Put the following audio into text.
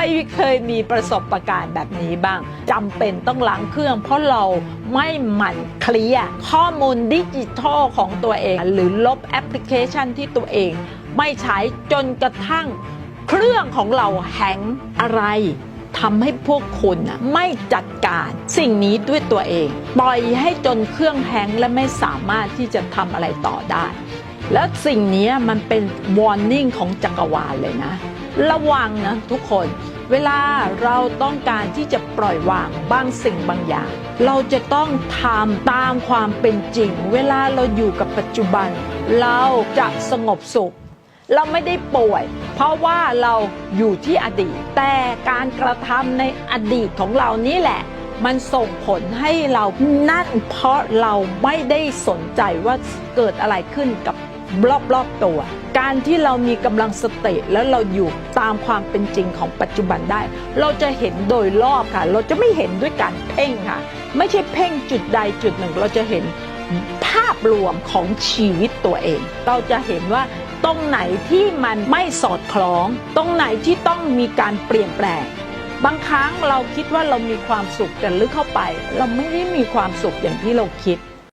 รเคยมีประสบการณ์แบบนี้บ้าง จำเป็นต้องล้างเครื่อง เพราะเราไม่หมั่นเคลียร์ข้อมูลดิจิทัลของตัวเอง หรือลบแอปพลิเคชันที่ตัวเอง ไม่ใช้จนกระทั่งเครื่องของเราแฮงอะไรทำให้พวกคุณไม่จัดการสิ่งนี้ด้วยตัวเอง ปล่อยให้จนเครื่องแฮงและไม่สามารถที่จะทำอะไรต่อได้ แล้วสิ่งนี้มันเป็น warning ของจักรวาลเลยนะ ระวังนะทุกคน เวลาเราต้องการที่จะปล่อยวางบางสิ่งบางอย่าง เราจะต้องทำตามความเป็นจริง เวลาเราอยู่กับปัจจุบัน เราจะสงบสุข เราไม่ได้ป่วย เพราะว่าเราอยู่ที่อดีต แต่การกระทำในอดีตของเรานี่แหละมันส่งผลให้เรานั่นเพราะเราไม่ได้สนใจว่าเกิดอะไรขึ้นกับ รอบๆตัว การที่เรามีกำลังสติแล้วเราอยู่ตามความเป็นจริงของปัจจุบันได้ เราจะเห็นโดยรอบค่ะ เราจะไม่เห็นด้วยการเพ่งค่ะ ไม่ใช่เพ่งจุดใดจุดหนึ่ง เราจะเห็นภาพรวมของชีวิตตัวเอง เราจะเห็นว่าตรงไหนที่มันไม่สอดคล้อง ตรงไหนที่ต้องมีการเปลี่ยนแปลงบางครั้งเราคิดว่าเรามีความสุขแต่ลึกเข้าไป เราไม่ได้มีความสุขอย่างที่เราคิด